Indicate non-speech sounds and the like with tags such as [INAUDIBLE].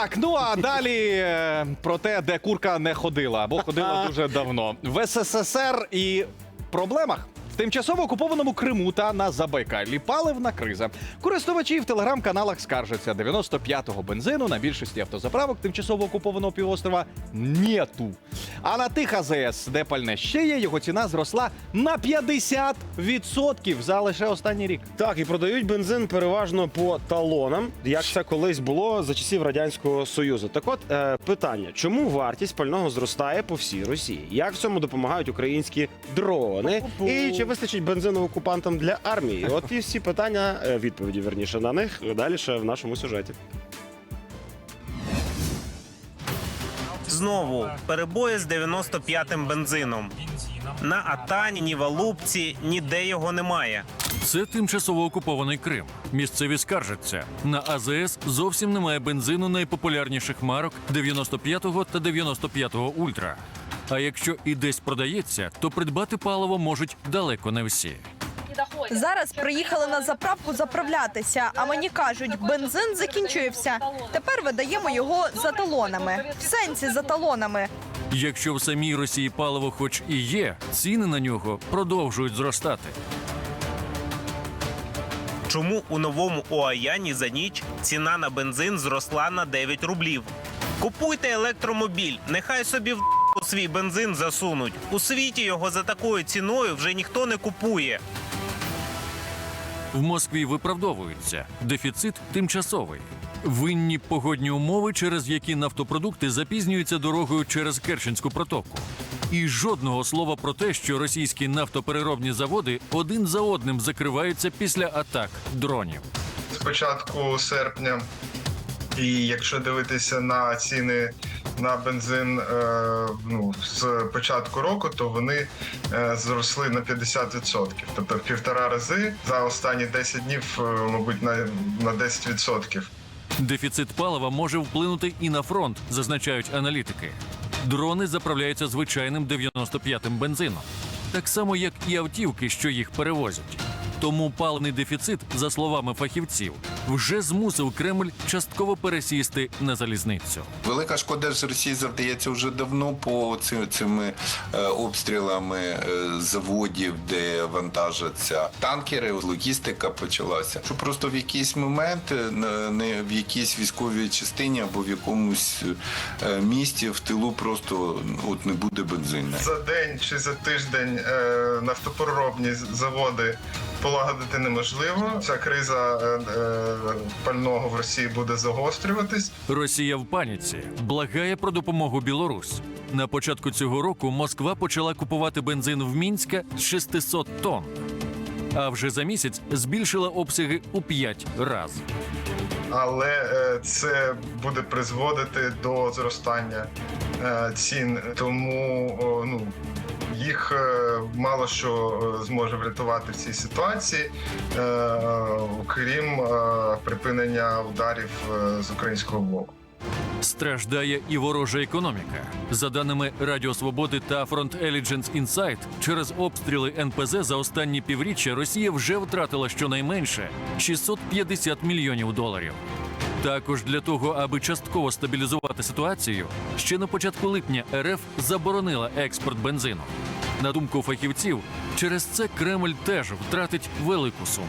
Так, ну а далі е, про те, де курка не ходила, або ходила [LAUGHS] дуже давно. В СССР і проблемах. Тимчасово окупованому Криму та на Забайкалі паливна криза. Користувачі в телеграм-каналах скаржаться 95-го бензину на більшості автозаправок тимчасово окупованого півострова нету. А на тих АЗС, де пальне ще є, його ціна зросла на 50% за лише останній рік. Так, і продають бензин переважно по талонам, як це колись було за часів радянського союзу. Так, от е, питання: чому вартість пального зростає по всій Росії? Як в цьому допомагають українські дрони? І чи вистачить бензину окупантам для армії? От і всі питання, е, відповіді верніше на них далі ще в нашому сюжеті. Знову перебої з 95-м бензином. На Атані, ні в Алупці, ніде його немає. Це тимчасово окупований Крим. Місцеві скаржаться. На АЗС зовсім немає бензину найпопулярніших марок 95-го та 95-го Ультра. А якщо і десь продається, то придбати паливо можуть далеко не всі. Зараз приїхали на заправку заправлятися, а мені кажуть, бензин закінчився. Тепер видаємо його за талонами. В сенсі за талонами. Якщо в самій Росії паливо хоч і є, ціни на нього продовжують зростати. Чому у новому ОАЯні за ніч ціна на бензин зросла на 9 рублів? Купуйте електромобіль, нехай собі в д**у свій бензин засунуть. У світі його за такою ціною вже ніхто не купує. В Москві виправдовуються. Дефіцит тимчасовий. Винні погодні умови, через які нафтопродукти запізнюються дорогою через Керченську протоку. І жодного слова про те, що російські нафтопереробні заводи один за одним закриваються після атак дронів. з початку серпня. І якщо дивитися на ціни на бензин е, ну, з початку року, то вони е, зросли на 50%. Тобто в півтора рази за останні 10 днів, е, мабуть, на, на 10%. Дефіцит палива може вплинути і на фронт, зазначають аналітики. Дрони заправляються звичайним 95-м бензином, так само як і автівки, що їх перевозять. Тому паливний дефіцит, за словами фахівців, вже змусив Кремль частково пересісти на залізницю. Велика шкода з Росії завдається вже давно по цим, цими е, обстрілами е, заводів, де вантажаться танкери, логістика почалася. Що просто в якийсь момент е, не в якійсь військовій частині або в якомусь е, місті в тилу просто ну, от не буде бензину. За день чи за тиждень е, нафтопереробні заводи полагодити неможливо. Ця криза е, е, пального в Росії буде загострюватись. Росія в паніці благає про допомогу Білорусь. На початку цього року Москва почала купувати бензин в Мінська з 600 тонн. А вже за місяць збільшила обсяги у 5 разів. але е, це буде призводити до зростання цін. Тому ну. Їх е, мало що е, зможе врятувати в цій ситуації, е, окрім припинення ударів з українського боку. Страждає і ворожа економіка. За даними Радіо Свободи та Front Intelligence Insight, через обстріли НПЗ за останні півріччя Росія вже втратила щонайменше 650 мільйонів доларів. Також для того, аби частково стабілізувати ситуацію, ще на початку липня РФ заборонила експорт бензину. На думку фахівців, через це Кремль теж втратить велику суму.